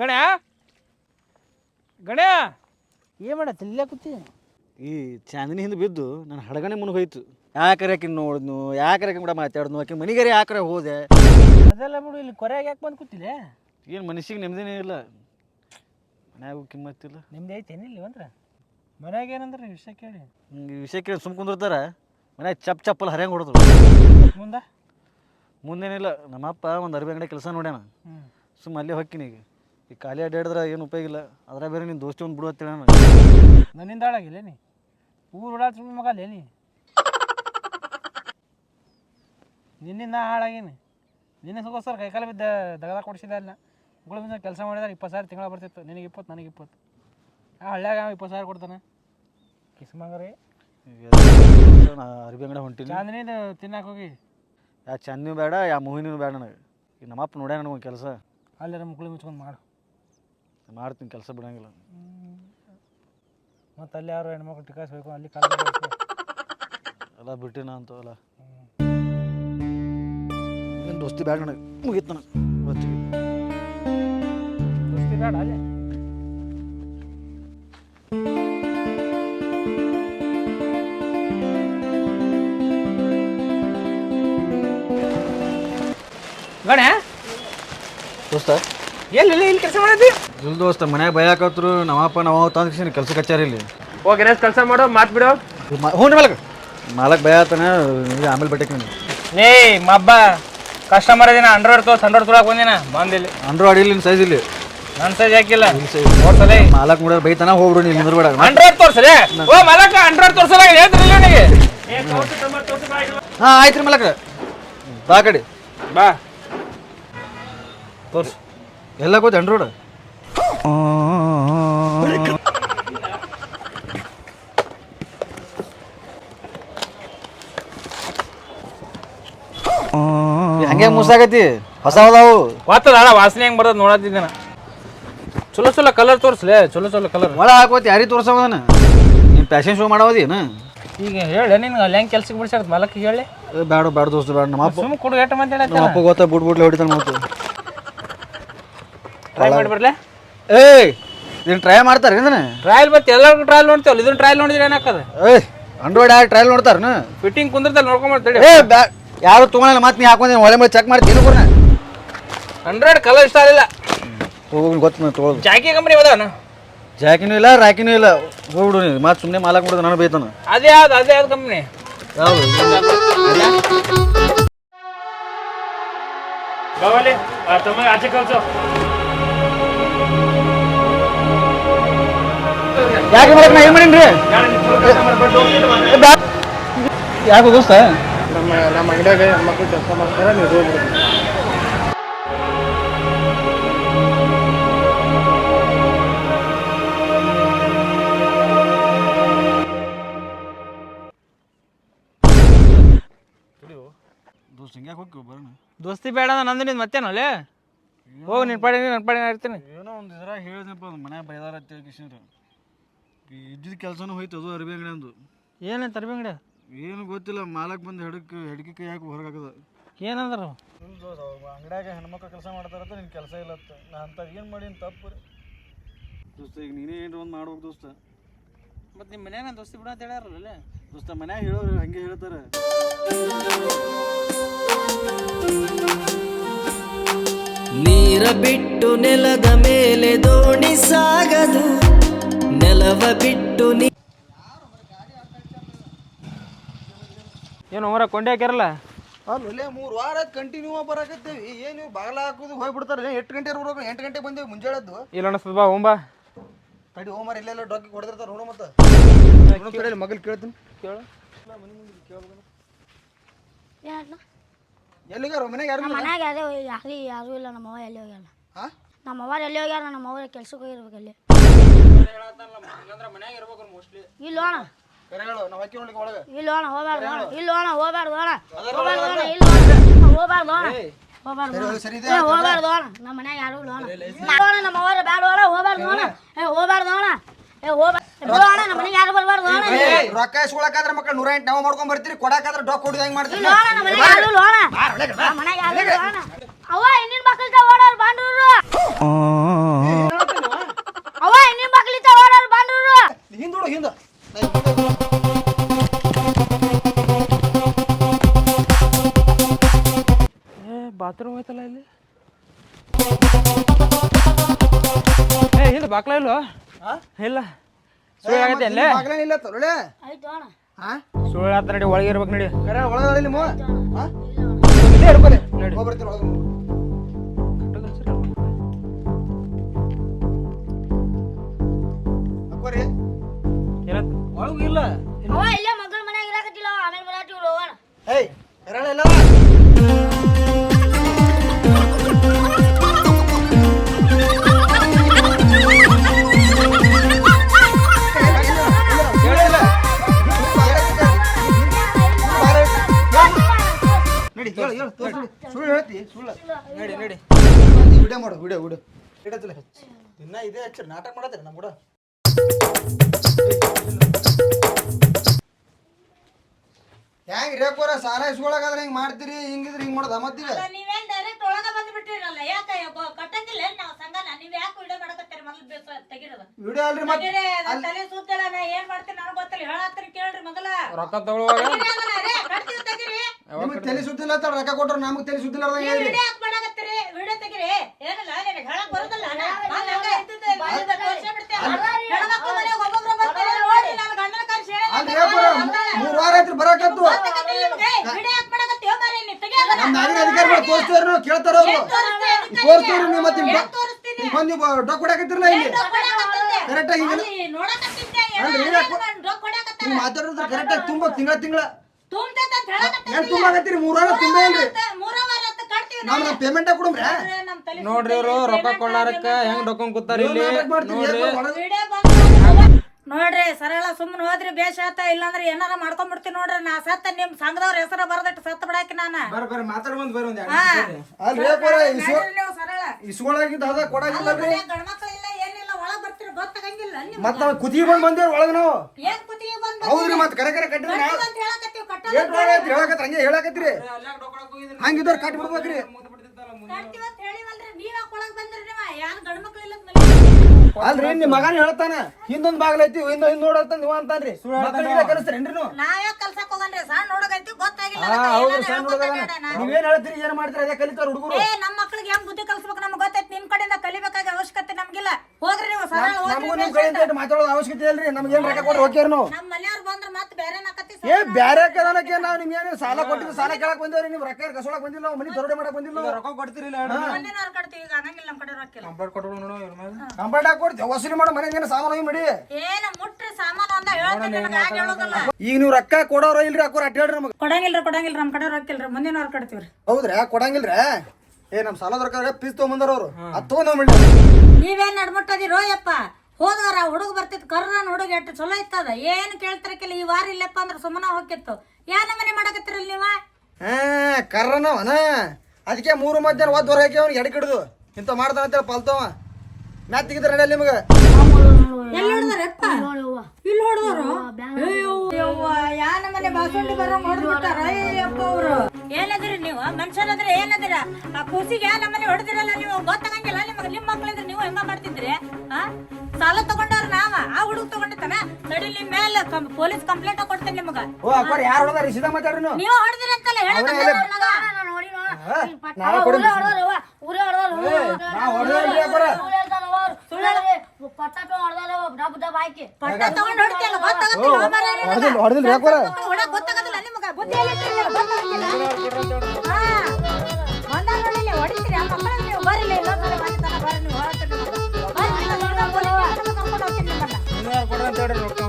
ಗಣ್ಯ? ಗಣ್ಯ? ಏನು ಮಾಡ ಇಲ್ಲೇ ಕೂತಿ. ಈ ಚಾಂದಿನಿ ಹಿಂದೆ ಬಿದ್ದು ನನ್ನ ಹಡಗಣೆ ಮುನ್ ಹೋಯ್ತು. ಯಾಕರೆ ಆಕಿನ ನೋಡಿದ್ನು? ಯಾಕರೆ ಆಕಿನ ಕೂಡ ಮಾತಾಡಿದ್ನು? ಆಕೆ ಮನಿಗರೆ ಯಾಕರೆ ಹೋದೆ? ಅದೆಲ್ಲ ಬಿಡು ಇಲ್ಲಿ ಕೊರೆಯಾಗ ಯಾಕೆ ಬಂದು ಕೂತಿಲ್ಲ ಏನು ಮನಸ್ಸಿಗೆ ನೆಮ್ಮದಿನೇ ಇಲ್ಲ. ಮನ್ಯಾಗೂ ಕಿಮ್ಮತ್ತಿಲ್ಲ ನಿಮ್ದು ಐತೆ ಏನಿಲ್ಲ ಅಂದ್ರೆ ಮನ್ಯಾಗ ಏನಂದ್ರೆ ವಿಷಯ ಕೇಳಿ. ಹಿಂಗೆ ಈ ವಿಷಯ ಕೇಳಿ ಸುಮ್ ಕುಂದಿರ್ತಾರ? ಮನ್ಯಾಗ ಚಪ್ ಚಪ್ಪಲ್ ಹರಿಯಂಗೆ ಹೊಡೆದ್ರು. ಮುಂದೆ? ಮುಂದೇನಿಲ್ಲ ನಮ್ಮಪ್ಪ ಒಂದು ಅರ್ಬಿ ಅಂಗಡಿ ಕೆಲಸ ನೋಡ್ಯಾನ. ಹ್ಞೂ ಸುಮ್ಮ ಅಲ್ಲೇ ಹೊಕ್ಕಿನಿ ಈಗ. ಈ ಖಾಲಿ ಅಡ್ಡಾಡಿದ್ರೆ ಏನು ಉಪಯೋಗ ಇಲ್ಲ. ಅದ್ರ ಬೇರೆ ನಿನ್ನ ದೋಸ್ತಿ ಒಂದು ಬಿಡು ಅಂತೇಳಿ ನಾನು ನನ್ನಿಂದ ಹಾಳಾಗಿಲ್ಲ ನೀ? ಊರು ಓಡಾಡ್ತ ಮಗ ಅಲ್ಲೇ ನೀ? ನಿನ್ನಿಂದ ಹಾಳಾಗೀನಿ ನಿನ್ನೆ ಸರ್ ಕೈಕಾಲ ಬಿದ್ದ ದಗದ ಕೊಡಿಸಿದ ಅಲ್ಲ. ಗುಳ ಬಿದ್ದ ಕೆಲಸ ಮಾಡಿದ್ರೆ ಇಪ್ಪತ್ತು ಸಾವಿರ ತಿಂಗಳ ಬರ್ತಿತ್ತು. ನಿನಗೆ ಇಪ್ಪತ್ತು ನನಗೆ ಇಪ್ಪತ್ತು. ಆ ಹಳ್ಳ್ಯಾಗ ಅವ ಇಪ್ಪತ್ತು ಸಾವಿರ ಕೊಡ್ತಾನೆ. ಕಿಸ್ಮಂಗ್ರಿ. ನಾ ಅರ್ಬಿ ಅಂಗಡಿ ಹೊಂಟಿನಿ. ಚಾಂದಿನಿಂದ ತಿನ್ನಕ್ಕೆ ಹೋಗಿ. ಯಾ ಚಂದಿನೂ ಬೇಡ ಯಾ ಮೂವಿನೂ ಬೇಡ ನನಗೆ. ಈಗ ನಮ್ಮಪ್ಪ ನೋಡ್ಯಾನ ನನಗೊಂದು ಕೆಲಸ. ಅಲ್ಲರ ಮುಕ್ಳು ಮುಚ್ಕೊಂಡು ಮಾಡು. ಮಾಡ್ತೀನಿ ಕೆಲಸ ಬಿಡಂಗಿಲ್ಲ. ಮತ್ತು ಅಲ್ಲಿ ಯಾರು ಹೆಣ್ಮಕ್ಳು ಟಿಕಾಯಿಸ್ಬೇಕು ಅಲ್ಲಿ ಕಾಲ ಎಲ್ಲ ಬಿಟ್ಟಿನ ಅಂತವಲ್ಲ ಏನು ದೋಸ್ತಿ ಬೇಡ ನನಗೆ? ಮುಗೀತು ನನಗೆ. ದೋಸ್ತಿ ಬೇಡ ಅಲ್ಲೇ. ಗಣೆ? ದೋಸ್ತ? ಎಲ್ಲಿ ಇಲ್ಲಿ ಕೆಲಸ ಮಾಡಿದ್ವಿ ಇಲ್ಲ ದೋಸ್ತ ಮನ್ಯಾಗ ಬಯಾಕತ್ರು ನಮ್ಮಪ್ಪ ನಾವು ತಂದು ಕೆಲಸ ಕಚ್ಚಾರಿ ಇಲ್ಲಿ. ಹೋಗಿ ಗಣೇಶ್ ಕೆಲಸ ಮಾಡೋ ಮಾತು ಬಿಡು. ಹ್ಞೂ ಮಾಲಕ್. ಮಾಲಕ್ ಬಯಾತಾನ ಆಮೇಲೆ ಬಟ್ಟೆ ನೀನು ನೇ ಮಬ್ಬ ಕಸ್ಟಮರ್ ಇದೀನ ಅಂಡ್ರಾಯ್ಡ್ ತೋರ್ಸ್ ಅಂಡ್ರಾಯ್ಡ್ ತೊಳಕ್ ಬಂದಿನ ಬಂದಿಲ್ಲ ಅಂಡ್ರು ಅಡಿಲಿ ನಿನ್ನ ಸೈಜ್ ಇಲ್ಲಿ. ನನ್ನ ಸೈಜ್ ಹಾಕಿಲ್ಲ. ತೋರ್ಸಲೇ ಮಾಲಕ್ ನೋಡ್ಯಾರ ಬೈತಾನ ಹೋಗ್ಬಿಡು ನೀನು ನಿಂದ್ರಬೇಡ ಅಂಡ್ರಾಯ್ಡ್ ತೋರ್ಸಲೇ ಓ ಮಲಕ ಅಂಡ್ರಾಯ್ಡ್ ತೋರ್ಸಲ ಹೇಳ್ತಿರಲ್ಲ ಇವನಿಗೆ ಹಾಂ ಆಯ್ತು ರೀ ಮಲಕ. ಬಾ ಕಡೆ. ಬಾ. ತೋರ್ಸು. ಎಲ್ಲ ಗೊತ್ತ ಅಂಡ್ರೋಡ್ ಹಂಗೆ ಮುಸಾಗತಿ ಹೊಸ ಅದಾವು ಅಲ್ಲ ವಾಸನೆ ಹೆಂಗ್ ಬರ್ತದ ನೋಡತ್ತಿದ್ದೇನ ಚಲೋ ಚಲೋ ಕಲರ್ ತೋರಿಸ್ಲೇ ಚಲೋ ಚಲೋ ಕಲರ್ ಒಳ ಹಾಕೋತಿ ಯಾರಿಗೆ ತೋರ್ಸವನ ನೀನು ಫ್ಯಾಷನ್ ಶೋ ಮಾಡೋದೇನು ಈಗ ಹೇಳಿ ನಿನ್ಗೆ ಅಲ್ಲಿ ಹೆಂಗ್ ಕೆಲ್ಸಕ್ಕೆ ಬಿಡ್ಸಾರ ಮಲಕ್ಕೆ ಹೇಳಿ. ಬೇಡ ಬೇಡ ದೋಸ್ತ ಬೇಡ ನಮ್ಮ ಅಪ್ಪ ಸುಮ್ ಕೊಡು ಏಟ ಮಂದಿ ನಮ್ಮ ಅಪ್ಪ ಗೊತ್ತಾ ಬುಡ್ ಹೊಡಿತಾನೆ ಟ್ರೈ ಮಾಡಿ ಏಯ್ ಇದನ್ನ ಟ್ರೈ ಮಾಡ್ತಾರೆ ಇದನ್ನ? ಟ್ರಯಲ್ ಮತ್ತೆ ಎಲ್ಲರಿಗೂ ಟ್ರಯಲ್ ನೋಡ್ತೇವಲ್ಲ ಇದನ್ನ ಟ್ರಯಲ್ ನೋಡಿದ್ರೆ ಏನಾಕದ ಏಯ್ ಅಂಡ್ರಾಯ್ಡ್ ಆಗಿ ಟ್ರಯಲ್ ನೋಡ್ತಾರನ ಫಿಟ್ಟಿಂಗ್ ಕುಂದ್ರದಲ್ಲಿ ನೋಡ್ಕೊಂಡ್ ಮಾಡ್ತೇಳಿ ಏ ಯಾರು ತೊಗೊಳಲ್ಲ ಮತ್ತೆ ನೀ ಹಾಕೊಂಡಿ ಹೊಳೆ ಮೇಲೆ ಚೆಕ್ ಮಾಡ್ತೀನಿ ಅಂಡ್ರಾಯ್ಡ್ ಕಲರ್ ಇಷ್ಟ ಆಗಲಿಲ್ಲ. ಹೋಗಿ ಗೊತ್ತು ನಾನು ಜಾಕಿ ಕಂಪ್ನಿ ಅದಾವನ ಜಾಕಿನೂ ಇಲ್ಲ ರಾಕಿನೂ ಇಲ್ಲ. ಹೋಗ್ಬಿಡು ನೀನು ಮತ್ತೆ ಸುಮ್ಮನೆ ಮಾಲಾಕ್ ಬಿಡೋದು ನಾನು ಬೈತಾನ ಅದೇ ಯಾವ್ದು ಅದೇ ಯಾವ್ದು ಕಂಪ್ನಿ ಬಾವಲಿ ಆಚೆ ಕಳ್ಸು. ಯಾಕೆ ಮಾಡಕ್ ನಾ ಏನು ಮಾಡೀನಿ ಯಾಕೆ ದೋಸ್ತ ನಮ್ಮ ನಮ್ಮ ಅಂಗಡಿಯಾಗ ಹೆಣ್ಮಕ್ಳು ಕೆಲಸ ಮಾಡ್ತಾರೆ ನೀವು ದೋಸ್ತ ಹಿಂಗ್ಯಾಕೆ ಹೋಗಿ ಬರೋಣ? ದೋಸ್ತಿ ಬೇಡ ನಂದು ನಿಂದು ಮತ್ತೇನಲ್ಲೇ ಹೋಗಿ ನಿನ್ ಪಾಡಿ ನನ್ನ ಪಾಡಿ ನಾ ಇರ್ತೀನಿ. ಏನೋ ಒಂದು ಇದ್ರಾಗ ಹೇಳಿದ್ನಪ್ಪ ಮನೆ ಬೈದಾರ ಅಂತ ಕಿಶನ್ರಿ ಇದ್ದಿದ್ದ ಕೆಲಸನೂ ಹೋಯ್ತು ಅದು ಅರ್ಬಿ ಅಂಗಡಿ ಅಂದು. ಏನು ಅಂಗಡಿ? ಏನು ಗೊತ್ತಿಲ್ಲ ಮಾಲಕ್ ಬಂದು ಹೆಡಕ್ಕೆ ಹೆಡಕಿ ಕೈ ಹಾಕಿ ಹೊರಗೆ ಹಾಕದ. ಏನಂದ್ರು ಅಂಗಡ್ಯಾಗ ಹೆಣ್ಮಕ್ಳು ಕೆಲಸ ಮಾಡ್ತಾರಂತ ನಿನ್ ಕೆಲಸ ಇಲ್ಲ ನಾ ಅಂತ ಏನು ಮಾಡಿ ತಪ್ಪು ರೀ. ದೋಸ್ತ ಈಗ ನೀನೇ ಏನು ಒಂದು ಮಾಡ್ಬೇಕು ದೋಸ್ತ. ಮತ್ತೆ ನಿಮ್ಮ ಮನ್ಯಾಗ ದೋಸ್ತಿ ಬಿಡ ಅಂತ ಹೇಳ್ಯಾರಲ್ಲ ದೋಸ್ತ ಮನ್ಯಾಗ ಹೇಳೋರು ಹಂಗೆ ಹೇಳ್ತಾರೆ. ನೀರ ಬಿಟ್ಟು ನೆಲದ ಮೇಲೆ ಏನು ಹೊರ ಕೊಂಡೆ ಹಾಕ್ಯಾರಲ್ಲ? ಅಲ್ಲೇ ಮೂರು ವಾರ ಕಂಟಿನ್ಯೂ ಬರಾಕತ್ತೇವಿ. ಏನು ಬಾಗಲ ಹಾಕೋದು ಹೋಗ್ಬಿಡ್ತಾರೆ. ಎಂಟು ಗಂಟೆ ಬರ್ಬೇಕು ಎಂಟು ಗಂಟೆ ಬಂದೇವಿ ಮುಂಜಾಳದ್ದು. ಇಲ್ಲ ಅನಿಸ್ತದ ಬಾ ಓಂಬಾ. ತಡಿ ಹೋಮರ್ ಇಲ್ಲೆಲ್ಲ ಡಾಕಿ ಹೊಡೆದಿರ್ತಾರೆ ನೋಡು ಮತ್ತೆ. ಮಗಲ್ ಕೇಳ್ತೀನಿ. ಕೇಳು. ಯಾರನ್ನ ಎಲ್ಲಿಗಾರ? ಮನೆಗೆ ಯಾರು ನಮ್ಮ ಮನ್ಯಾಗ ಯಾರೇ ಯಾರು ಯಾರೂ ಇಲ್ಲ ನಮ್ಮ ಅವ್ವ ಎಲ್ಲಿ ಹೋಗ್ಯಾರ ಹಾ? ನಮ್ಮ ಅವ್ವ ಎಲ್ಲಿ ಹೋಗ್ಯಾರ ನಮ್ಮ ಅವ್ವ ಕೆಲ್ಸಕ್ಕೆ ಹೋಗಿರ್ಬೇಕು ಅಲ್ಲಿ. ಇಲ್ಲ ಅಣ್ಣ ನಮ್ಮ ಮನ್ಯಾಗ ಯಾರು ಇಲ್ಲ ನಮ್ಮ ಅವ್ರ ಬ್ಯಾಡ ಅಣ್ಣ. ಏ ಹೋಗ್ಬಾರ್ದು ಅಣ್ಣ. ಏ ಹೋಗ್ಬಾರ್ದು. ಅಣ್ಣ ನಮ್ಮ ಯಾರು ಬರ್ಬಾರ್ದು ರೊಕ್ಕ ಇಸ್ಕೊಳಕಾದ್ರ ಮಕ್ಕಳು ನೂರ ಎಂಟು ನಾವು ಮಾಡ್ಕೊಂಡ್ ಬರ್ತೀರಿ ಕೊಡಕಾದ್ರೆ ಡಾಕ್ ಕೊಡಿದ ಹೆಂಗ್ ಮಾಡ್ತೀರಿ? ನಮ್ಮ ಮನೆಗೆ ಯಾರು ಯಾರು ಅವ್ವ ಹೆಣ್ಣಿನ ಮಕ್ಕಳಿಗೆ ಓಡೋರು ಬಾಂಡ್ರು ಅವ್ವ ಹೆಣ್ಣಿನ ಮಕ್ಕಳಿಗೆ ಹಿಂದ. ಬಾತ್ರೂಮ್ ಐತಲ್ಲ ಇಲ್ಲಿ? ಏ ಇಲ್ಲ ಬಾಕ್ಲ ಇಲ್ವಾ? ಇಲ್ಲ. ಸುಳ್ಳು ಆಗತ್ತೆ ಅಲ್ಲೇ? ಇಲ್ಲ ತೊಳೆ ಆಯ್ತು ಹಾ ಸುಳ್ಳು ಆತ ನಡಿ ಒಳಗೆ ಇರ್ಬೇಕು ನಡಿ. ಕರೆ ಒಳಗಡೆ ಇಲ್ಲಿ ಮೋ ಹಾ ಇಲ್ಲೇ ಹಿಡ್ಕೊಲೆ ನಡಿ. ಹೋಗ್ಬರ್ತೀನಿ ಒಳಗೆ ಅಕ್ಕೋರಿ. ಏನಂತ ಒಳಗೂ ಇಲ್ಲ ಅವ ಇಲ್ಲೇ ಮಗಳ ಮನ್ಯಾಗ ಇರಾಕತ್ತಿಲ್ಲ ಆಮೇಲೆ ಬರಾಟಿ ಹೋಗೋಣ ಏಯ್ ಎರಳೆಲ್ಲ ನಡಿ ಹೇಳು ಹೇಳು ತೋರ್ಸು. ಸುಳ್ಳು ಹೇಳ್ತಿ ಸುಳ್ಳು. ನಡಿ ನಡಿ. ವಿಡಿಯೋ ಮಾಡು ವಿಡಿಯೋ ವಿಡಿಯೋ. ಇಡತ್ತಲ್ಲ ದಿನ ಇದೇ ಹಚ್ಚಿ. ನಾಟಕ ಮಾಡತ್ತೀರಿ ನಮ್ಮ ಕೂಡ ಹೆಂಗ್ ರೇಕೋರ ಸಾಲ ಇಸ್ಕೊಳಕಾದ್ರೆ ಹಿಂಗ್ ಮಾಡ್ತೀರಿ ಹಿಂಗಿದ್ರೆ ಹಿಂಗ್ ಮಾಡೋದ ಮತ್ತೀಗ ನೀವೇನ್ ಡೈರೆಕ್ಟ್ ಒಳಗ ಬಂದ್ಬಿಟ್ಟಿರಲ್ಲ ಯಾಕ ಕಟ್ಟಂಗಿಲ್ಲ ನಾವ್ ಸಂಗನ ನೀವ್ ಯಾಕೆ ವಿಡಿಯೋ ಮಾಡಕತ್ತೀರಿ ಮೊದಲು ತೆಗಿರೋದು ವಿಡಿಯೋ ಅಲ್ರಿ ಮತ್ತೆ ತೆಗೀರಿ, ನನ್ ತಲೆ ಸುತ್ತಲ್ಲ ನಾ ಏನ್ ಮಾಡ್ತೀನಿ ನನಗ್ ಗೊತ್ತಿಲ್ಲ ಹೇಳತ್ತೀರಿ ಕೇಳ್ರಿ ಮೊದಲ ರೊಕ್ಕ ತಗೊಳ್ಳುವಾಗ ತೆಗೀರಿ ಅದನ್ನ, ರೇ, ಕಟ್ತೀವಿ ತೆಗೀರಿ ನಿಮ್ಗೆ ತಲೆ ಸುದ್ದಿಲ್ಲ ಅಂತ ರೊಕ್ಕ ಕೊಟ್ರ ನಮಗ್ ತಲೆ ಸುದ್ದಿಲ್ಲ ನೀವ್ ಹೇಳ್ರಿ ವಿಡಿಯೋ ಹಾಕ್ ಮಾಡಕತ್ತೀರಿ ವಿಡಿಯೋ ತೆಗೀರಿ ಏನಲ್ಲ ನಿನಗೆ ಹೇಳಕ್ ಬರೋದಲ್ಲ ನಾ- ಮೊದ್ಲ್ ಹಂಗ ಇದ್ದಿದ್ದು ಬಂದ್ ತೋರ್ಸೇ ಬಿಡ್ತೀಯ. ಹೆಣ್ಮಕ್ಳು ಮನೆಗ್ ಒಬ್ಬೊಬ್ರು ಬರ್ತಾರೆ, ನೋಡಿ, ನನ್ ಗಂಡನ ರೇಕೋರ ಮೂರ್ ವಾರ ಆಯ್ತು ಬರಾಕತ್ತು. ಅಧಿಕಾರಿಗಳು ಕೇಳ್ತಾರ ಅವ್ರು ತೋರಿಸ್ತೀಯ ಅದಕ್ಕೆ? ನೀವು ಮತ್ತೆ? ಬಂದು ನೀವು ಡೊಕ್ ಹೊಡ್ಯಾಕತ್ತಿರಲ್ಲ ಇಲ್ಲಿ? ಕರೆಕ್ಟ್ ಆಗಿ. ನೀವು ಮಾತಾಡೋದ್ರ ಕರೆಕ್ಟ್ ಆಗಿ ತುಂಬ ತಿಂಗಳ ತಿಂಗಳ. ಮೂರ್ ವಾರ ತುಂಬೇ ಇಲ್ರಿ ನಾವು ನಾವು. ನಮ್ಮ ಪೇಮೆಂಟ್ ಕೊಡಮ್ರೆ ನೋಡ್ರಿ, ಅವರು ಇವರು ರೊಕ್ಕ ಕೊಡ್ಲಾರಕ್ಕ ಹೆಂಗ್ ಡೊಕ್ಕೊಂಡ್ ಕೂತಾರ ಇಲ್ಲಿ ನೋಡ್ರಿ ನೋಡ್ರಿ ಸರಳ ಸುಮ್ಮನೆ ಹೋದ್ರಿ ಬೇಷ ಆತ ಇಲ್ಲಾಂದ್ರೆ ಏನಾರ ಮಾಡ್ಕೊಂಡ್ಬಿಡ್ತೀನಿ ನೋಡ್ರಿ. ನಾ ಸತ್ತ ನಿಮ್ ಸಂಘದವ್ರ ಹೆಸರ ಬರ್ದಟ್ಟು ಸತ್ತ ಬಿಡಾಕಿ ನಾನು. ಬರ ಬರ ಮಾತಾಡ ಬಂದ್ ಬರ್ರಿ ಒಂದ್ ಹಾ. ಅಲ್ರಿ ರೇಕೋರ ಇಸ್ಕೊ ನೀವು ಸರಳ. ಇಸ್ಕೊಳಾಗಿದ್ದ ಅದ ಕೊಡಾಗಿಲ್ಲಲ್ರಿ ಗಂಡ್ಮಕ್ಳು ಇಲ್ಲ ಏನಿಲ್ಲ ಒಳಗ್ ಬರ್ತೀರಿ ಗೊತ್ತಾಗಂಗಿಲ್ಲ ನಿಮ್ಗೆ. ಮತ್ತ ನಾವು ಕುತ್ತಿಗೆ ಬಂದ್ ಬಂದೇವ್ರಿ ಒಳಗ ನಾವು. ಏನ್ ಕುತ್ತಿಗೆ ಬಂದ್ ಹೌದ್ರಿ ಮತ್ ಕರೆ ಕರೆ ಕಟ್ಟಿದ್ರಿ ಅಂತ ಹೇಳಕತ್ತೀವಿ ಕಟ್ಟಲ್ಲ ಏಟ್ ಒಳಗ ಐತ್ರಿ ಹೇಳಕತ್ರಿ ಹಂಗೆ ಹೇಳಕತ್ರಿ ಹಂಗಿದ್ದವ್ರು ಕಟ್ಟಿ ಬಿಡ್ಬೇಕ್ರಿ ಕಟ್ತೀವಿ ಅಂತ ಹೇಳಿವಲ್ರಿ ನೀವ್ ಯಾಕೆ ಒಳಗ್ ಬಂದ್ರಿ ನೀವ? ಯಾರು ಗಂಡ್ಮಕ್ಳು ಅಲ್ರಿ ನಿಮ್ ಮಗನ ಹೇಳ್ತಾನ ಹಿಂದೊಂದ್ ಬಾಗ್ಲ ಐತಿ ಹಿಂದ ಹಿಂದ್ ನೋಡತ್ತ ನೀವ್ ಅಂತಾನ್ರಿ. ಮಕ್ಕಳಿಗೆ ಕಲಿಸ್ತಾರೇನ್ರಿ ನೀವು? ನಾವ್ ಯಾಕೆ ಕಲ್ಸಕ್ ಹೋಗನ್ರಿ? ಸಣ್ಣ ಹುಡುಗೈತಿ ಗೊತ್ತಾಗಿಲ್ಲ ಹಾ ಹೌದು ಸಣ್ಣ ಹುಡುಗ. ನೀವೇನ್ ಹೇಳ್ತೀರಿ ಏನ್ ಮಾಡ್ತೀರಿ ಅದೇ ಕಲಿತಾರ ಹುಡುಗರು. ಏ ನಮ್ಮ ಮಕ್ಳಿಗೆ ಹೆಂಗ್ ಬುದ್ಧಿ ಕಲ್ಸ್ಬೇಕು ನಮ್ಗೆ ಗೊತ್ತೈತಿ ನಿಮ್ ಕಡೆಯಿಂದ ಕಲಿಬೇಕಾಗಿ ಅವಶ್ಯಕತೆ ನಮ್ಗಿಲ್ಲ. ಹೋಗ್ರಿ ನೀವು ಸರಳ ನಮಗೂ ನಿಮ್ ಕಡೆಯಿಂದ ಮಾತಾಡೋದು ಅವಶ್ಯಕತೆ ಇಲ್ರಿ ನಮ್ಗೆ ಏನ್ ರೊಕ್ಕ ಕೊಟ್ಟು ಹೋಗ್ಯಾರ ನಾವು. ನಮ್ಮ ಮನೆಯವ್ರು ಬಂದ್ರ ಮತ್ತೆ ಬೇರೆ ನಾಕತ್ತಿ ಏ ಬ್ಯಾರೆ ಕದನಕ್ಕೆ ನಾವು ನಿಮ್ಗೆ ಏನು ಸಾಲ ಕೊಟ್ಟಿದ್ದು ಸಾಲ ಕೇಳಕ್ ಬಂದೇವ್ರಿ ನೀವು ರೊಕ್ಕ ಕಸೋಳಕ್ ಬಂದಿಲ್ಲ ನಾವು ಮನಿ ದರೋಡೆ ಮಾಡಕ್ ಬಂದಿಲ್ಲ. ರೊಕ್ಕ ಕೊಡ್ತಿರಿಲ್ಲ ಕಂಪ್ಲೇಂಟ್ ಕೊಟ್ಟು ನೋಡು ಇವ್ರ ಕಂಪ್ಲೇಂಟ್ ಹಾಕಿ. ಕೊಡ್ತೀವಿ ವಸೂಲಿ ಮಾಡೋ ಏನು ಸಾಮಾನು ಮಾಡಿ ಏನ ಮುಟ್ರಿ ಸಾಮಾನು ಅಂದ ಹೇಳ್ತೀನಿ ನನಗೆ ಆಗ ಹೇಳೋದಿಲ್ಲ. ಈಗ ನೀವು ರೊಕ್ಕ ಕೊಡೋರ ಇಲ್ರಿ ಅಕ್ಕೋರ್ ಹೇಳ್ರಿ ನಮಗೆ. ಕೊಡಂಗಿಲ್ರಿ ಕೊಡಂಗಿಲ್ರಿ ನಮ್ ಕಡೆ ರೊಕ್ಕಿಲ್ರಿ ಮುಂದಿನವ್ರು ಕಟ್ತೀವ್ರಿ ಹೌದ್ರಾ? ಕೊಡಂಗಿಲ್ರ? ಏ ನಮ್ಮ ಸಾಲದ ರೊಕ್ಕ ಪೀಸ್ ತೊಗೊಂಬಂದಾರ ಅವ್ರು. ಅದ್ ತಗೊಂಡ್ ಮಾಡಿ ನೀವೇನ್ ನಡ್ಮುಟ್ಟದಿರೋ ಯಪ್ಪ? ಹೋದವಾರ ಹುಡುಗ ಬರ್ತಿತ್ತು ಕರ್ರನ್ ಹುಡುಗ ಎಷ್ಟು ಚಲೋ ಇತ್ತದ? ಏನ್ ಕೇಳ್ತಿರಕಿಲ್ಲ ಈ ವಾರ ಇಲ್ಲಪ್ಪ ಅಂದ್ರೆ ಸುಮ್ಮನ ಹೋಗಿತ್ತು ಯಾನ ಮನೆ ಮಾಡಕತ್ತಿರಲ್ಲ ನೀವ? ಹಾ ಕರ್ರನವನ ಅದಕ್ಕೆ ಮೂರು ಮಧ್ಯಾಹ್ನ ಒದ್ ಹೊರ ಹಾಕಿ ಅವ್ನಿಗೆ ಎಡಕಿಡ್ದು ಇಂಥ ಮಾಡ್ತಾನ ಅಂತೇಳಿ ಪಲ್ತವ ಮ್ಯಾತ್ ತೆಗಿದ್ರ ನಿಮಗೆ. ಎಲ್ಲಿ ಹೊಡೆದಾರಪ್ಪ ಇಲ್ಲಿ ಹೊಡೆದಾರು? ಯಾ ನಮ್ಮನೆ ಬಾಸುಂಡಿ ಬರೋಂಗ್ ಹೊಡೆದ್ಬಿಟ್ಟಾರ ಅಯ್ಯಪ್ಪ ಅವ್ರು. ಏನದಿರಿ ನೀವು? ಮನುಷ್ಯನಂದ್ರೆ ಏನದಿರ? ಆ ಕೂಸಿಗೆ ನಮ್ಮನೆ ಹೊಡೆದಿರಲ್ಲ ನೀವು? ಗೊತ್ತಾಗಂಗಿಲ್ಲ ನಿಮಗೆ. ನಿಮ್ಮ ಮಕ್ಳಿದ್ರೆ ನೀವು ಹೆಂಗ ಮಾಡ್ತಿದ್ರಿ? ಆ? ಸಾಲ ತಗೊಂಡವ್ರ ನಾವ? ಆ ಹುಡುಗ ತಗೊಂಡಿರ್ತಾನ? ತಡಿ ನಿಮ್ ಮೇಲೆ ಪೊಲೀಸ್ ಕಂಪ್ಲೇಂಟ್ ಕೊಡ್ತೇನೆ ನಿಮಗ. ಓ ಅಕ್ಕೋರ್ ಯಾರು ಹೊಡೆದಾರ? ಸೀದಾ ಮಾತಾಡ್ರಿ ನೀವು ನೀವು ಹೊಡೆದಿರಂತಲ್ಲ ಹೇಳಕತ್ತಾರ ನೋಡಿ ಊರೇ ಹೊಡೆದಾರ ನಾ ಹೊಡೆದ್ರಿ ಡಬ್ ಡಬ್ ಹಾಕಿ ಪಟ್ಟ ತಗೊಂಡ್ ಹೊಡ್ತಿಯಲ್ಲ ಗೊತ್ತಾಗತ್ತಿಲ್ಲ ಹೊಡೆದಿಲ್ಲ ಹೊಡೆದಿಲ್ಲ ಯಾಕೋರ ಹೊಡಕ್ ನಿಮಗ. ಬುದ್ಧಿ ಎಲ್ಲಿಟ್ಟಿಲ್ಲ ಗೊತ್ತಾಗತ್ತಿಲ್ಲ ಹಾ ಬಂದ ನೋಡಿಲ್ಲ ಹೊಡಿತೀರಿ ಆ ನೀವು ಬರಲಿಲ್ಲ ಇಲ್ಲ ಬರ್ರಿ ನೀವು. ಬರ್ರಿ, ಕರ್ಕೊಂಡು ಹೋಗ್ತೀನಿ ನಿಮ್ಮನ್ನ. ಕೊಡ್ರಿ ಅಂತ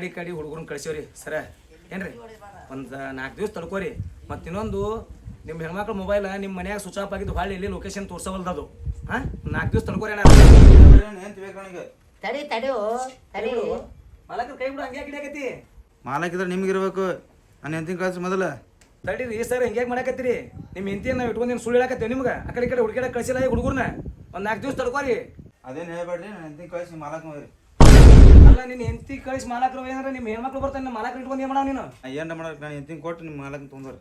ಕಡೆ ಕಾಡಿ ಹುಡುಗರನ್ನ ಕಳ್ಸೀವ್ರಿ ಸರ. ಏನ್ರಿ? ಒಂದು ನಾಲ್ಕು ದಿವಸ ತಡ್ಕೋರಿ. ಮತ್ತು ಇನ್ನೊಂದು ನಿಮ್ಮ ಹೆಣ್ಮಕ್ಳು ಮೊಬೈಲ್ ನಿಮ್ಮ ಮನ್ಯಾಗ ಸ್ವಿಚ್ ಆಫ್ ಆಗಿದ್ದು ಹೊಳ್ಳಿ ಇಲ್ಲಿ ಲೊಕೇಶನ್ ತೋರ್ಸವಲ್ದು ಅದು. ಹಾಂ? ನಾಲ್ಕು ದಿವಸ ತಡ್ಕೋರಿ ಅಣ್ಣ. ತಡಿ ತಡಿ ತಡಿ. ಮಲಕ ಕೈ ಬಿಡು ಹಂಗೆ ಗಿಡಕತಿ ಮಾಲಕಿದ್ರೆ ನಿಮ್ಗೆ ಇರ್ಬೇಕು ನಾನು ಎಂತಿನ ಕಳ್ಸಿ ಮೊದಲ. ತಡೀರಿ ಸರ್ ಹಿಂಗೆ ಮಾಡಾಕತ್ತೀರಿ? ನಿಮ್ಮ ಹೆಂಡತಿಯನ್ನ ನಾವು ಇಟ್ಕೊಂಡು ಸುಳ್ಳು ಹೇಳಕತ್ತೀವಿ ನಿಮ್ಗೆ? ಆ ಕಡೆ ಈ ಕಡೆ ಹುಡುಗಿಡ ಕಳಿಸಿಲ್ಲ ಈ ಹುಡುಗರ್ನ? ಒಂದು ನಾಲ್ಕು ದಿವಸ ತಡ್ಕೋರಿ. ಅದೇನು ಹೇಳ್ಬೇಡ್ರಿ ನಾನು ಎಂತಿನ ಕಳ್ಸಿ ಮಾಲಕ್ ಹೋಗ್ರಿ. ಅಲ್ಲ ನಿನ್ನ ಹೆಂಡತಿ ಕಳಿಸಿ ಮಾಲಕರು ಏನಂದ್ರೆ ನಿಮ್ಮ ಹೆಣ್ಮಕ್ಳು ಬರ್ತಾನೆ ನಿಮ್ಮ ಮಾಲಕರು ಇಟ್ಕೊಂಡು ಏನು ಮಾಡೋ ನೀನು? ಏನು ಮಾಡಕ್ ನಾನು ಎಂತಿನ ಕೊಟ್ಟು ನಿಮ್ಮ ಮಾಲಕ್ ತೊಂದ್ರೆ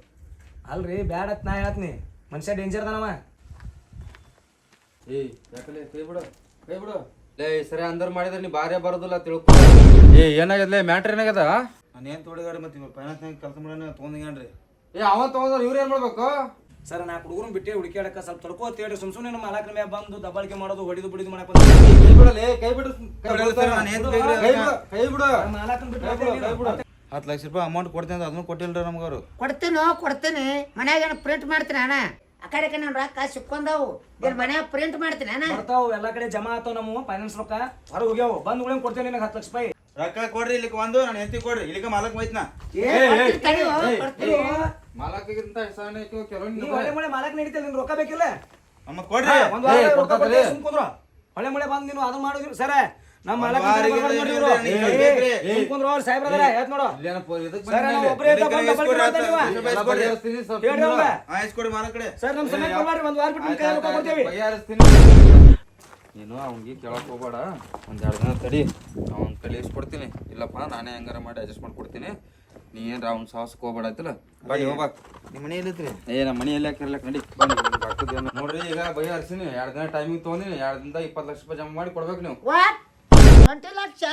ಅಲ್ರಿ ಬ್ಯಾಡ ನಾ ಹೇಳ್ತೀನಿ. ಮನುಷ್ಯ ಡೇಂಜರ್ ಅದಾನವ ಏಯ್ ಯಾಕಲೆ? ಕೈ ಬಿಡು ಕೈ ಬಿಡು. ಲೇ ಸರಿ ಅಂದರ್ ಮಾಡಿದ್ರೆ ನೀ ಬಾರೇ ಬರೋದಿಲ್ಲ ತಿಳ್ಕೊ. ಏ ಲೇ ಮ್ಯಾಟ್ರ್ ಏನಾಗದ ನಾನು ಏನು ತೋಡಿಗಾಡಿ ಮತ್ತೆ ಫೈನಾನ್ಸ್ನಾಗ ಕೆಲಸ ಮಾಡೋಣ ತೊಗೊಂಡಿಗೇನ್ರಿ ಏ ಅವ ತಗೊಂಡ್ರ ಇವ್ರು ಏನ್ ಮಾಡ್ಬೇಕು? ಸರ್ ನಾಲ್ಕು ಹುಡುಗರು ಬಿಟ್ಟೆ ಹುಡುಕ್ಯಾಡಕ ಸ್ವಲ್ಪ ತಡ್ಕೋ ತೇಡ ಸುಮ್ ಸುಮ್ಮನೆ ನಮ್ಮ ಮಾಲಕರ ಮೇಲೆ ಬಂದು ದಬ್ಬಾಳಿಕೆ ಮಾಡೋದು ಹೊಡಿದು ಬಿಡಿದು ಮಾಡಕ್ ಕೈ ಬಿಡಲೇ ಕೈ ಬಿಡು. ಸರ್, ನಾನ್ ಏನ್ ಕೈ ಬಿಡು ಮಾಲಕನ ಬಿಡು. ಕೈ ಬಿಡು ಹತ್ತು ಲಕ್ಷ ರೂಪಾಯಿ ಅಮೌಂಟ್ ಕೊಡ್ತೇನೆ ಅದನ್ನು ಕೊಟ್ಟಿಲ್ರಿ ನಮ್ಗೆ ಅವರು. ಕೊಡ್ತೇನೆ ಕೊಡ್ತೇನೆ. ಮನ್ಯಾಗ ಏನು ಪ್ರಿಂಟ್ ಮಾಡ್ತೀನಿ ಅಣ್ಣ? ಆ ಕಡೆ ನಾನು ರೊಕ್ಕ ಸಿಕ್ಕೊಂಡವು ಇಲ್ಲಿ ಮನ್ಯಾಗ ಪ್ರಿಂಟ್ ಮಾಡ್ತೀನಿ ಅಣ್ಣ. ಬರ್ತಾವು ಎಲ್ಲಾ ಕಡೆ ಜಮಾ ಆತಾವ ನಮ್ಮ ಫೈನಾನ್ಸ್ ರೊಕ್ಕ. ಹೊರಗೆ ಹೋಗ್ಯಾವ. ಬಂದ್ ಕೊಡ್ತೇನೆ ನಿನಗೆ ಹತ್ತು ಲಕ್ಷ ರೂಪಾಯಿ. ರೊಕ್ಕ ಕೊಡ್ರಿ ಇಲ್ಲಿಗೆ ಒಂದು ನಾನು ಹೆಂತಿ ಕೊಡ್ರಿ. ಇಲ್ಲಿಗೆ ಮಾಲಕ್ ಹೋಯ್ತನಾ. ಮಾಲಕ್ಕಿಂತ ಹೊಳೆ ಮಳೆ ಮಾಲಕ್ ನಡೀತಿಲ್ಲ ನಿನ್ ರೊಕ್ಕ ಬೇಕಿಲ್ಲ? ಅಮ್ಮ ಕೊಡ್ರಿ. ಒಂದ್ ವಾರ ಏ, ರೊಕ್ಕ ಕೊಡ್ತಾರೆ. ಕೊಡ್ತೇವೆ, ಸುಮ್ ಕುಂದ್ರು. ಹೊಳೆ ಮಳೆ ಬಂದ್ ನೀನು ಅದನ್ನ ಮಾಡಿದ್ರು ಸರ ನಮ್ಮ ಮಾಲಕ್. ಕುಂದ್ರು ಅವ್ರು ಸಾಹೇಬ್ರ ಅದಾರ ಹೇಳ್ತ ನೋಡು. ಸರ್ ನಾವು. ಒಬ್ಬರೇ ಕೊಡಿ ಮಾಲಕ್ ಕಡೆ. ಸರ್ ನಮ್ಮ ಸಮಯ ಕೊಡ್ಬಾರ್ರಿ ಒಂದು ವಾರ ಬಿಟ್ಟು ನಿಮ್ ಕೈ ರೊಕ್ಕ ಕೊಡ್ತೇವಿ ಬಗೆಹರಿಸ್ತೀನಿ ನೀನು ಅವ್ನಿಗೆ ಕೇಳಕ್ ಹೋಗ್ಬೇಡ. ಒಂದ್ ಎರಡು ದಿನ ತಡಿ. ಅವ್ನ ಕಳಿಸ್ಕೊಡ್ತೀನಿ ಇಲ್ಲಪ್ಪ ನಾನೇ ಹೆಂಗಾರ ಮಾಡಿ ಅಡ್ಜಸ್ಟ್ ಮಾಡ್ಕೊಡ್ತೀನಿ. ನೀ ಏನ್ ಅವ್ನ ಸಾಹಸಕ್ಕೆ ಹೋಗ್ಬೇಡಾಯ್ತಲ್ಲ ಬಾಡಿ ಹೋಗ್ಬಾಕ್ ನಿಮ್ಮ ಮನೆ ಎಲ್ಲಿತ್ರಿ ಏ ನಮ್ಮ ಮನೆಯಲ್ಲಿ ಯಾಕೆ ನಡಿ ಬನ್ನಿ. ನೋಡ್ರಿ ಈಗ ಬಗೆಹರಿಸಿನಿ ಎರಡು ದಿನ ಟೈಮಿಂಗ್ ತೊಗೊಂಡಿನಿ. ಎರಡು ದಿನದ ಇಪ್ಪತ್ತು ಲಕ್ಷ ರೂಪಾಯಿ ಜಮಾ ಮಾಡಿ ಕೊಡ್ಬೇಕು ನೀವು? ಟ್ವೆಂಟಿ ಲಕ್ಷ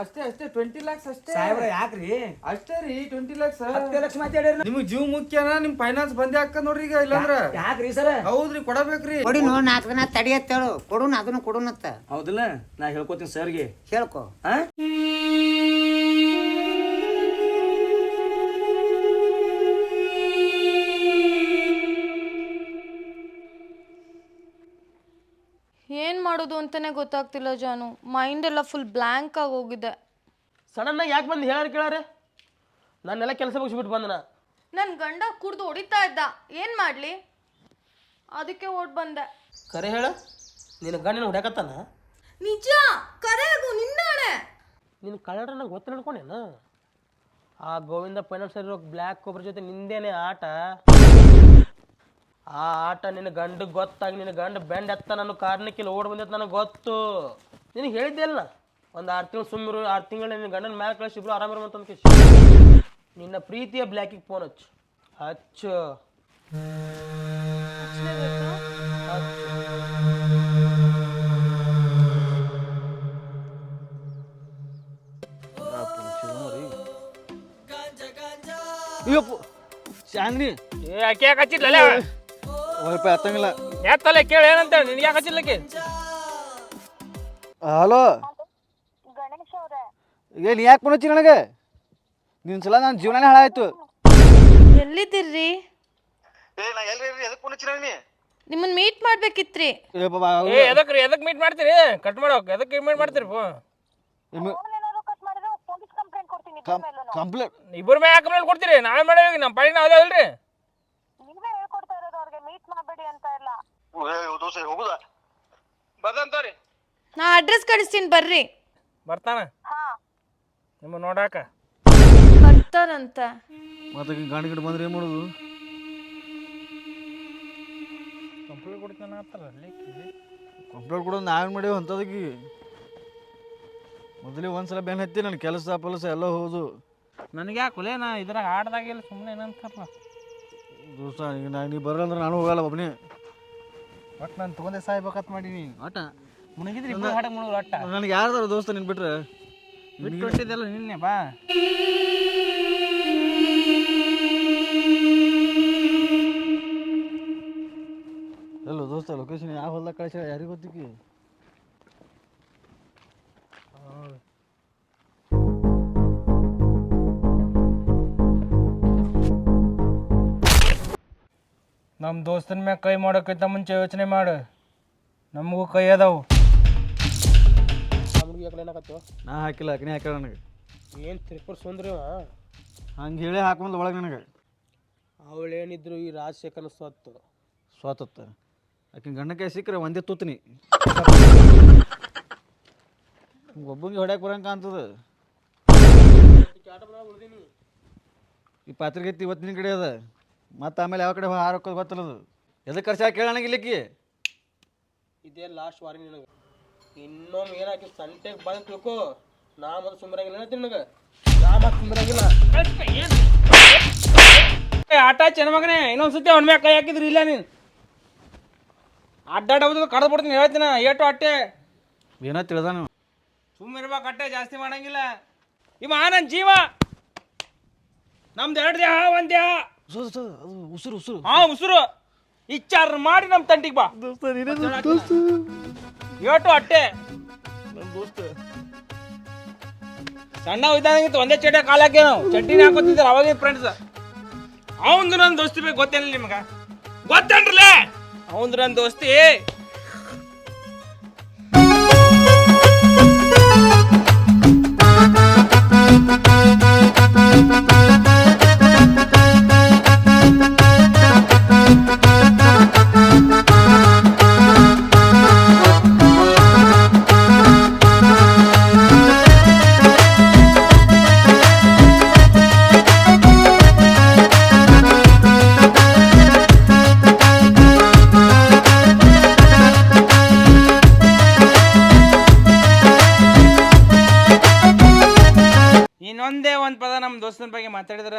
ಅಷ್ಟೇ ಅಷ್ಟೇ ಟ್ವೆಂಟಿ ಲ್ಯಾಕ್ಸ್ ಅಷ್ಟೇ. ಸಾಹೇಬ್ರ ಯಾಕ್ರಿ? ಅಷ್ಟೇ ರೀ ಟ್ವೆಂಟಿ ಲ್ಯಾಕ್ಸ್ ಹತ್ತು ಲಕ್ಷ ಮಾತಾಡಿರಿ ನಿಮ್ಗ್ ಜೀವ ಮುಖ್ಯನಾ? ನಿಮ್ ಫೈನಾನ್ಸ್ ಬಂದೇ ಹಾಕ ನೋಡ್ರಿ ಈಗ ಇಲ್ಲಾಂದ್ರ? ಯಾಕ್ರಿ ಸರ್ ಹೌದ್ರಿ ಕೊಡಬೇಕ್ರಿ. ಕೊಡಿ ನೋ ನಾಲ್ಕು ದಿನ ತಡಿಯತ್ತೇಳು ಕೊಡುನ ಅದನ್ನ ಕೊಡುನತ್ತ ಹೌದಿಲ್ಲ ನಾ ಹೇಳ್ಕೊತೀನಿ ಸರ್ಗೆ. ಹೇಳ್ಕೊ. ಹಾ ಮಾಡೋದು ಅಂತಲೇ ಗೊತ್ತಾಗ್ತಿಲ್ಲ ಜಾನು. ಮೈಂಡ್ ಎಲ್ಲ ಫುಲ್ ಬ್ಲ್ಯಾಂಕ್ ಆಗಿ ಹೋಗಿದೆ. ಸಡನ್ನಾಗಿ ಯಾಕೆ ಬಂದು ಹೇಳಾರ ಕೇಳಾರೆ? ನಾನೆಲ್ಲ ಕೆಲಸ ಮುಗಿಸ್ಬಿಟ್ಟು ಬಂದನ. ನನ್ನ ಗಂಡ ಕುಡ್ದು ಹೊಡಿತಾ ಇದ್ದ. ಏನು ಮಾಡಲಿ? ಅದಕ್ಕೆ ಓಡ್ ಬಂದೆ. ಕರೆ ಹೇಳ. ನಿನ್ನ ಗಂಡನ ಹೊಡ್ಯಾಕತ್ತಾನ? ನಿಜ? ಕರೆಗೂ ನಿನ್ನಾಣೆ ನಿನ್ನ ಕಳ್ಳರ ನಂಗೆ ಗೊತ್ತ ನಡ್ಕೊಂಡೇನ ಆ ಗೋವಿಂದ ಫೈನಾನ್ಸ್ ಇರೋ ಬ್ಲ್ಯಾಕ್ ಕೊಬ್ಬರ ಜೊತೆ ನಿಂದೇನೆ ಆಟ. ಆ ಆಟ ನಿನ್ನ ಗಂಡ ಗೊತ್ತಾಗಿ ನಿನ್ನ ಗಂಡ ಬೆಂಡ್ ಎತ್ತ ನನ್ನ ಕಾರಣಕ್ಕೆ ಇಲ್ಲಿ ಓಡ್ ಬಂದೈತೆ ನನಗೆ ಗೊತ್ತು. ನಿನಗೆ ಹೇಳಿದ್ದೆ ಅಲ್ಲ ಒಂದು ಆರು ತಿಂಗಳು ಸುಮ್ಮರು ಆರು ತಿಂಗಳು ನಿನ್ನ ಗಂಡನ ಮ್ಯಾಲೆ ಕಳಿಸಿ ಇಬ್ರು ಆರಾಮಿರು ಅಂತ ನಿನ್ನ ಪ್ರೀತಿಯ ಬ್ಲ್ಯಾಕಿಗೆ ಫೋನ್ ಹಚ್ಚು. ಹಚ್ಚು. ಚಾಂದ್ನಿ ಏ ಅಕ್ಕಿ ಯಾಕೆ ಹಚ್ಚಿದ್ಲಲ್ಲ ರೂಪಾಯಿ ಹತ್ತಂಗಿಲ್ಲ ತಲೆ ಕೇಳಿ ಏನಂತ? ನಿನ್ಗೆ ಯಾಕೆ ಹಚ್ಚಿಲ್ಲಕ್ಕೆ ಹಲೋ? ಏನು ಯಾಕೆ ಫೋನ್ ಹಚ್ಚಿ ನನಗೆ? ನಿನ್ನ ಸಲ ನನ್ನ ಜೀವನನೇ ಹಾಳಾಯ್ತು. ಎಲ್ಲಿದ್ದೀರ್ರಿ? ಏ ನಾ ಎಲ್ರಿ ಎದಕ್ಕೆ ಫೋನ್ ನೀ? ನಿಮ್ಮನ್ನ ಮೀಟ್ ಮಾಡ್ಬೇಕಿತ್ರಿ. ಏ ಬಾಬಾ ಏ ಎದಕ್ ರೀ ಎದಕ್ ಮೀಟ್ ಮಾಡ್ತೀರಿ? ಕಟ್ ಮಾಡೋಕ್ ಎದಕ್ ಮೀಟ್ ಮಾಡ್ತೀರಿ ಫೋನ್ ಕಂಪ್ಲೇಂಟ್ ಇಬ್ಬರ ಮೇಲೆ ಯಾಕೆ ಮೇಲೆ ಕೊಡ್ತೀರಿ ನಾವೇ ಮಾಡೇವಿ ನಮ್ಮ ಪಾಳಿ ಇಲ್ಲ. ಬರ್ದಂತವ್ರಿ ನಾ ಅಡ್ರೆಸ್ ಕಳಿಸ್ತೀನಿ ಬರ್ರಿ. ಬರ್ತಾನ? ನಿಮ್ಮ ನೋಡಾಕ. ಬರ್ತಾರಂತ ಮತ್ತೆ ಗಾಡಿ ಗಿಡ ಬಂದ್ರೆ ಏನು ಮಾಡೋದು? ಕಂಪ್ಲೇಂಟ್ ಕೊಡ್ತಾನ ಆತಾರಲ್ಲಿ ಕಂಪ್ಲೇಂಟ್ ಕೊಡೋದು ನಾವೇನು ಮಾಡೇವು ಅಂಥದಕ್ಕೆ ಮೊದಲೇ ಒಂದ್ಸಲ ಬೆನ್ ಹತ್ತಿ ನನ್ನ ಕೆಲಸ ಪಲಸ ಎಲ್ಲ ಹೋದು. ನನಗೆ ಯಾಕೆ ನಾ ಇದ್ರಾಗ ಆಡ್ದಾಗಿಲ್ಲ ಸುಮ್ಮನೆ ಏನಂತಾರಲ್ಲ ದೋಸ್ತ ಈಗ ನಾ ನೀ ಬರಲ್ಲ ಅಂದ್ರೆ ನಾನು ಹೋಗಲ್ಲ ಒಬ್ಬನೇ ಒಟ್ಟು ನಾನು ತೊಗೊಂಡೆ ಸಾಯ್ಬೇಕತ್ ಮಾಡೀನಿ. ಆಟ ಮುಣಗಿದ್ರಿ ಇಬ್ಬರು ಹಾಡಕ್ಕೆ ಮುಳುಗ್ರು ಒಟ್ಟ. ನನಗೆ ಯಾರ್ದಾರ ದೋಸ್ತ ನೀನು ಬಿಟ್ರೆ? ಬಿಟ್ಟು ಕೊಟ್ಟಿದ್ದೆಲ್ಲ ನಿನ್ನೆ ಬಾ. ಎಲ್ಲ ದೋಸ್ತ ಲೊಕೇಶನ್ ಯಾವ ಹೊಲ್ದಾಗ ಕಳಿಸ್ಯಾರ? ಯಾರಿಗೆ ಗೊತ್ತಿಕ್ಕಿ? ನಮ್ಮ ದೋಸ್ತನ ಮ್ಯಾಗ ಕೈ ಮಾಡೋಕ್ಕಿಂತ ಮುಂಚೆ ಯೋಚನೆ ಮಾಡು. ನಮಗೂ ಕೈ ಅದಾವು. ನಮ್ಗೆ ಯಾಕೆ ಏನಾಗತ್ತು ನಾ ಹಾಕಿಲ್ಲ ಅಕ್ನಿ ಹಾಕಿಲ್ಲ ನನಗೆ. ಏನು ತ್ರಿಪುರ ಸುಂದ್ರಿ ಹಂಗೆ ಹೇಳಿ ಹಾಕೊಂಡ್ ಒಳಗೆ ನನಗೆ. ಅವಳೇನಿದ್ರು ಈ ರಾಜಶೇಖರನ ಸ್ವತ್ತು. ಸ್ವತತ್ತ ಆಕಿನ ಗಂಡಕ್ಕೆ ಸಿಕ್ಕರೆ ಒಂದೇ ತೂತ್ನಿ. ಒಬ್ಬಂಗೆ ಹೊಡ್ಯಾಕ ಬರಂಗ ಕಾಣ್ತದ. ಈ ಪಾತ್ರಿಗೈತಿ ಇವತ್ತಿನ ಕಡೆ ಅದ. ಮತ್ತೆ ಆಮೇಲೆ ಯಾವ ಕಡೆ ಹಾರೋಕೋದು ಗೊತ್ತಿಲ್ಲದು. ಎದಕ್ಕೆ ಖರ್ಚು ಕೇಳೋಣ ಇಲ್ಲಿಕ್ಕಿ? ಇದೇ ಲಾಸ್ಟ್ ವಾರ್ನಿಂಗ್ ನಿನಗೆ. ಇನ್ನೊಮ್ಮೆ ಏನಾಕಿ ಸಂತೆಗೆ ಬಂದು ತಿಳ್ಕೊ ನಾ ಮತ್ತೆ ಸುಮ್ಮರಾಗಿಲ್ಲ ಹೇಳ್ತೀನಿ ನಿನಗೆ. ನಾ ಮತ್ತೆ ಸುಮ್ಮನಾಗಿಲ್ಲ ಆಟ ಚೆನ್ನಮಗನೇ ಇನ್ನೊಂದ್ಸತಿ ಅವನ ಮ್ಯಾಗ ಕೈ ಹಾಕಿದ್ರಿ ಇಲ್ಲ ನೀನು. ಅಡ್ಡಾಡೋದು ಕಡ್ದು ಬಿಡ್ತೀನಿ ಹೇಳ್ತೀನಿ ಏಟು ಅಟ್ಟೆ. ಏನೋ ತಿಳಿದ ನೀವು ಸುಮ್ಮನಿರ್ಬೇಕು ಅಟ್ಟೆ ಜಾಸ್ತಿ ಮಾಡಂಗಿಲ್ಲ. ಇವ ನನ್ನ ಜೀವ. ನಮ್ದು ಎರಡು ದೇಹ ಒಂದು ದೇಹ. ಉಸಿರು ಉಸಿರು. ಹಾ ಉಸಿರು. ಇಚ್ಚಾರ ಮಾಡಿ ನಮ್ಮ ತಂಟಿಗೆ ಬಾ. ಏಟು ಅಟ್ಟೆ ಸಣ್ಣ ಇತ್ತು ಒಂದೇ ಚಟ ಕಾಲ ಹಾಕಿ ನಾವು. ಚಡ್ಡಿನ ಹಾಕೋತಿದ್ದಾರೆ ಅವಾಗ ಫ್ರೆಂಡ್ಸ್ ಅವಂದು ನನ್ನ ದೋಸ್ತಿ ಬೇಕು ಗೊತ್ತೇನಿಲ್ಲ ನಿಮ್ಗೆ? ಗೊತ್ತೇನ್ರಲೇ? ಅವಂದು ನನ್ನ ದೋಸ್ತಿ. ಇನ್ನೊಂದೇ ನಮ್ಮ ದೋಸ್ತನ ಬಗ್ಗೆ ಮಾತಾಡಿದ್ರ?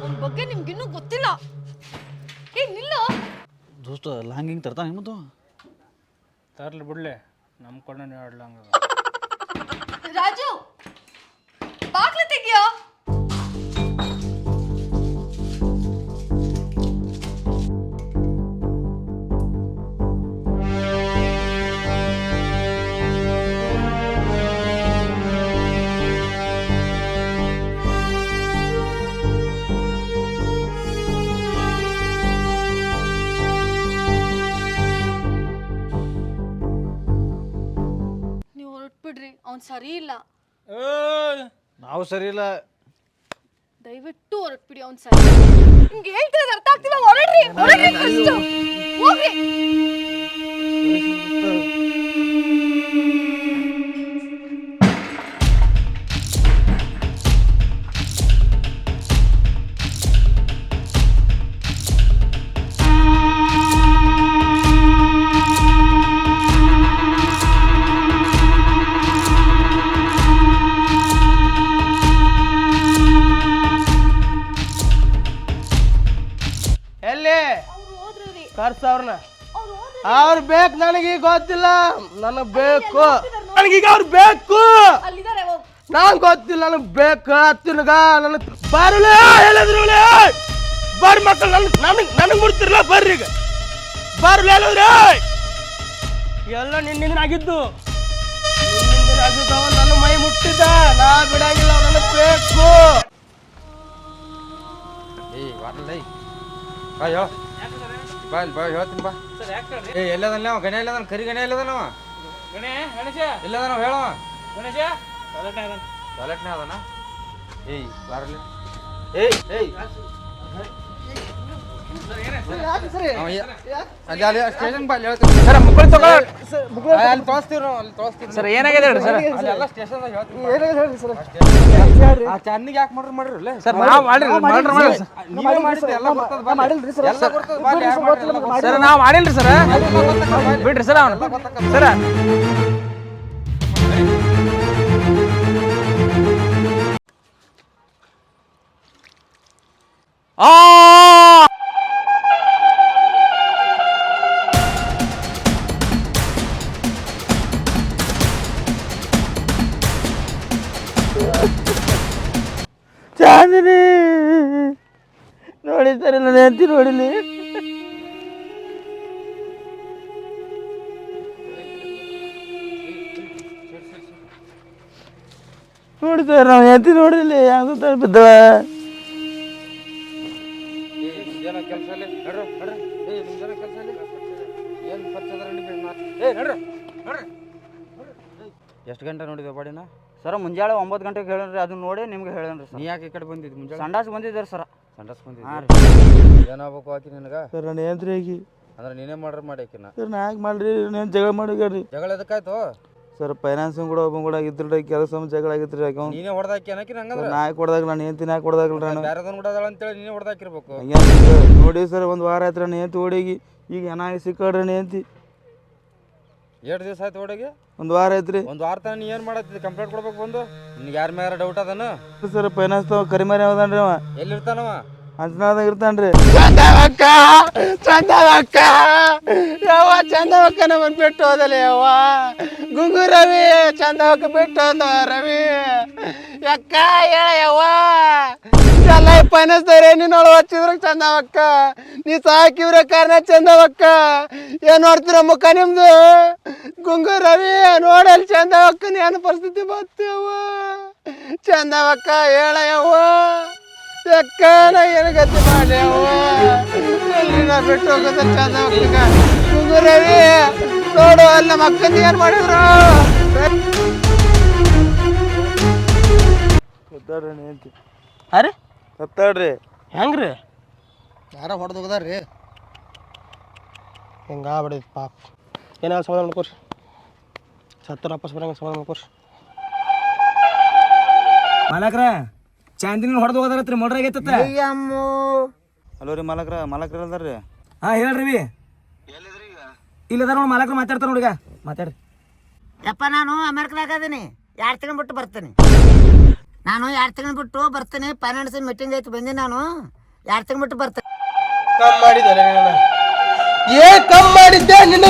ಅವ್ನ ಬಗ್ಗೆ ನಿಮ್ಗಿನ್ನೂ ಗೊತ್ತಿಲ್ಲ. ಏ ನಿಲ್ಲ. ದೋಸ್ತ ಲಾಂಗಿಂಗ್ ತರ್ತಾನೆ ಮತ್ತು ತರ್ಲಿ ಬಿಡ್ಲೆ. ನಮ್ಮ ನೀವು ಆಡ್ಲಂಗ ರಾಜು ಬಾಗ್ಲು ತೆಗಿಯೋ. ಸರಿ ಇಲ್ಲ. ನಾವು ಸರಿ ಇಲ್ಲ. ದಯವಿಟ್ಟು ಹೊರಟ್ಬಿಡಿ ಅವ್ನ್ ಸರಿ ನಿಮ್ಗೆ ಹೇಳ್ತಿರೋದು ಅರ್ಥ ಆಗ್ತಿಲ್ಲ ಹೊರಡ್ರಿ ಹೊರಡ್ರಿ first. ಹೋಗ್ರಿ. ಕರ್ಸ ಸಾವಿರನ? ಅವ್ರು ಬೇಕು ನನಗೆ ಗೊತ್ತಿಲ್ಲ. ನನಗೆ ಬೇಕು. ನನಗೀಗ ಅವ್ರು ಬೇಕು. ಅಲ್ಲಿದ್ದಾರೆ ಹೋಗ್. ನಂಗೆ ಗೊತ್ತಿಲ್ಲ ನನಗೆ ಬೇಕು. ಹತ್ತಿನಗ ನನಗೆ ಬರಲೇ ಹೇಳಿದ್ರು ಬರ್ರಿ ಮಕ್ಕಳು ನನ್ ನನಗೆ ನನಗೆ ಮುಡ್ತಿರಲ್ಲ ಬರ್ರಿ ಈಗ. ಬರ್ಲಿ ಹೇಳಿದ್ರೆ ಎಲ್ಲ ನಿನ್ನಿಂದ ಆಗಿದ್ದು ನಿನ್ನಿಂದ ಆಗಿದ್ದವ ನನ್ನ ಮೈ ಮುಟ್ಟಿದ್ದ. ನಾ ಬಿಡಂಗಿಲ್ಲ ನನಗೆ ಬೇಕು. ಏಯ್ ಬರಲೇ ಹೇಳ ಬಾ ಇಲ್ಲಿ ಬಾ ಹೇಳ್ತೀನಿ ಬಾ. ಏ ಎಲ್ಲದಲ್ಲ ಗಣೇ ಗಣೆ ಎಲ್ಲದನ? ಕರಿ ಗಣೆ ಎಲ್ಲದನ ಅವ? ಗಣೇ ಗಣೇಶ? ಇಲ್ಲದನ ಅವ? ಹೇಳವ ಗಣೇಶ? ಟಾಯ್ಲೆಟ್ನೇ ಅದನ. ಏಯ್ ಬಾರಲ್ಲ ಏಯ್ ಏಯ್. ಸರ್ ಮುಕ್ಕಳಿ ತಗೋ ಆ, ಅಲ್ಲಿ ತೋರಿಸ್ತೀವಿ ನಾವು ಅಲ್ಲಿ ತೋರಿಸ್ತೀವಿ ಸರ್ ಏನಾಗಿದೆ ಹೇಳಿ ಸರ್ ಅಲ್ಲಿ ಎಲ್ಲ ಸ್ಟೇಷನ್ದಾಗ ಹೇಳ್ತೀನಿ ಆ ಚನ್ನಿಗೆ ಯಾಕೆ ಮಾಡ್ರಿ ಮಾಡ್ರಿ ಸರ್ ನಾವು ಮಾಡ್ರಿ ಮಾಡ್ರಿ ಮಾಡ್ರಿ ಸರ್ ನೀವೇ ಮಾಡಿದ್ರಿ ಎಲ್ಲ ಬರ್ತದ ಬಾ ಮಾಡಿಲ್ರಿ ಸರ್ ಎಲ್ಲ ಬರ್ತದ ಬಾ ಯಾರು ಮಾಡ್ರಿ ಸರ್ ನಾವು ಮಾಡಿಲ್ರಿ ಸರ್ ಬಿಡ್ರಿ ಸರ್ ಅವನು ಸರ್ ಆ ಕೆಲಸ ಅಲ್ಲಿ ನೋಡಿ ಸರ್ ನಾವು ಎತ್ತಿ ನೋಡಿಲಿ ನಡ್ರಿ ಎಷ್ಟು ಗಂಟೆ ನೋಡಿದೆ ಬಾಡಿನ ಸರ್ ಮುಂಜಾನೆ ಒಂಬತ್ತು ಗಂಟೆಗೆ ಹೇಳನ್ರಿ ಅದನ್ನ ನೋಡಿ ನಿಮ್ಗೆ ಹೇಳನ್ರಿ ನೀ ಸರ್ ಯಾಕೆ ಈ ಕಡೆ ಬಂದಿದ್ದು ಮುಂಜಾನೆ ಸಂಡಾಸ್ ಬಂದಿದ್ದಾರೆ ಸರ್. ಸಂಡಸ್ ಹಾಂ ಬಂದಿದ್ದೆ ರೀ. ಏನಾಗ್ಬೇಕು ಆಕಿ ನಿನಗ? ಸರ್ ನನ್ನ ಹೆಂಡ್ರಿ ಆಗಿ ಅಂದ್ರೆ ನೀನೇ ಮಾಡ್ರಿ ಮಾಡಿ ಆಕಿನ? ಸರ್ ನಾ ಯಾಕೆ ಮಾಡ್ರಿ ನಾನು ಜಗಳ ಮಾಡಿಗ್ಯಾಡ್ರಿ ಜಗಳ ಎದಕ್ಕಾಯ್ತು? ಸರ್ ಫೈನಾನ್ಸಿಂಗ್ ಕೂಡ ಒಬ್ಬ ಕೂಡ ಆಗಿದ್ರಿ ಕೆಲಸ ಜಗಳ ಆಗಿತ್ರಿ ಆಕೆ ಅವ್ನು. ನೀನೇ ಹೊಡೆದಾಕಿ ಅನ್ನಕಿನ ಹಂಗಂದ್ರೆ ನಾ ಯಾಕೆ ಹೊಡೆದಾಗ ನಾನು ಏನ್ತೀನಿ ಯಾಕೆ ಹೊಡೆದಾಗಲ್ರಿ ನಾನು? ಬೇರೆದನ್ ಕೂಡ ಅದಾಳ ಅಂತೇಳಿ ನೀನೇ ಹೊಡೆದಾಕಿರ್ಬೇಕು ಹಂಗೆ ನೋಡಿ ಸರ್ ಒಂದು ವಾರ ಆಯ್ತು ನಾನು ಏಂತಿ ಓಡಿಗಿ ಈಗ ಏನಾಗಿ ಸಿಕ್ಕಾಡ್ರಿ ಏಂತಿ ಎರಡು ದಿವಸ ಆಯ್ತು ಒಡಗೆ ಒಂದು ವಾರ ಐತ್ರಿ ಒಂದು ವಾರ ತನ ನೀ ಏನು ಮಾಡತ್ತಿ? ಕಂಪ್ಲೇಂಟ್ ಕೊಡ್ಬೇಕು ಬಂದು? ನಿನ್ಗೆ ಯಾರ ಮ್ಯಾರ ಡೌಟ್ ಅದನ? ಸರ್ ಫೈನಾನ್ಸ್ ತವ ಕರಿಮಾರಿ ಯಾವ್ದನ್ರಿ ಅವ. ಎಲ್ಲಿರ್ತಾನವ? ಅಂಚನಾದಾಗ ಇರ್ತಾನ್ರಿ. ಚಂದವಕ್ಕ ಚಂದವಕ್ಕ. ಯವ್ವ ಚಂದವಕ್ಕ ಬಂದು ಬಿಟ್ಟು ಹೋದಲ್ಲ ಯವ್ವ. ಗುಂಗು ರವಿ, ಚಂದವಕ್ಕ ಬಿಟ್ಟು ಹೋದ ರವಿ. ಅಕ್ಕ ಹೇಳ ಯವ್ವ. ಎಲ್ಲ ಪೈನಸ್ದವ್ರೆ ನೀನು ಹಚ್ಚಿದ್ರ ಚಂದವಕ್ಕ? ನೀ ಸಾಕಿವ್ರ ಕಾರಣ ಚಂದವಕ್ಕ? ಏನ್ ನೋಡ್ತೀರ ಮುಖ ನಿಮ್ದು? ಗುಂಗು ರವಿ, ನೋಡಲ್ ಚಂದವಕ್ಕ ಏನು ಪರಿಸ್ಥಿತಿ ಬರ್ತೇವ ಚಂದವಕ್ಕ, ಹೇಳ ಯವ್ವ. ಎಕ್ಕನ ಏನು ಗತಿ ಮಾಡಿ ಅವ್ವ? ಎಲ್ಲಿನ ಬಿಟ್ಟು ಹೋಗೋದ ಚಂದ ಹೋಗ್ತೀಗ ರವಿ ನೋಡು ಅಲ್ಲಿ ನಮ್ಮ ಅಕ್ಕಂದು ಏನು ಮಾಡಿದ್ರು? ಗೊತ್ತಾಡ್ರಿ ಏಂತಿ ಅರೆ ಗೊತ್ತಾಡ್ರಿ ಹೆಂಗ್ರಿ? ಯಾರ ಹೊಡೆದು ಹೋಗದಾರ್ರಿ. ಹಿಂಗಾಗ್ಬಿಡೈತಿ ಪಾಪ. ಏನಾದ್ರು ಸಮಾಧಾನ ಮಾಡ್ಕೊರಿ. ಸತ್ತರ ವಾಪಸ್ ಬರಂಗ ಸಮಾಧಾನ ಮಾಡ್ಕೊರಿ. ಮಾಲಕ್ರ ಚಾಂದಿನ ಹೊಡೆದು ಹೋದಾರತ್ರಿ ಮೋಡ್ರ್ ಆಗೈತತ್ತ ಹಲೋ ರೀ ಮಾಲಕ್ರ ಮಾಲಕ್ರ ಅಲ್ದಾರ್ರಿ ಹಾ ಹೇಳ್ರಿ ಇಲ್ಲದಾರ ನೋಡಿ ಮಾಲಕ್ರ ಮಾತಾಡ್ತಾರ ನೋಡಿಗ ಮಾತಾಡ್ರಿ. ಯಪ್ಪ ನಾನು ಅಮೆರಿಕದಾಗ ಅದೀನಿ. ಎರಡು ತಿಂಗಳು ಬಿಟ್ಟು ಬರ್ತೀನಿ. ನಾನು ಎರಡು ತಿಂಗಳು ಬಿಟ್ಟು ಬರ್ತೀನಿ ಫೈನಾನ್ಸ್ ಮೀಟಿಂಗ್ ಐತಿ ಬಂದೀನಿ ನಾನು. ಎರಡು ತಿಂಗಳು ಬಿಟ್ಟು ಬರ್ತೀನಿ. ಕಮ್ ಮಾಡಿದ್ದೆ ಏ ಕಮ್ ಮಾಡಿದ್ದೆ ನಿನ್ನ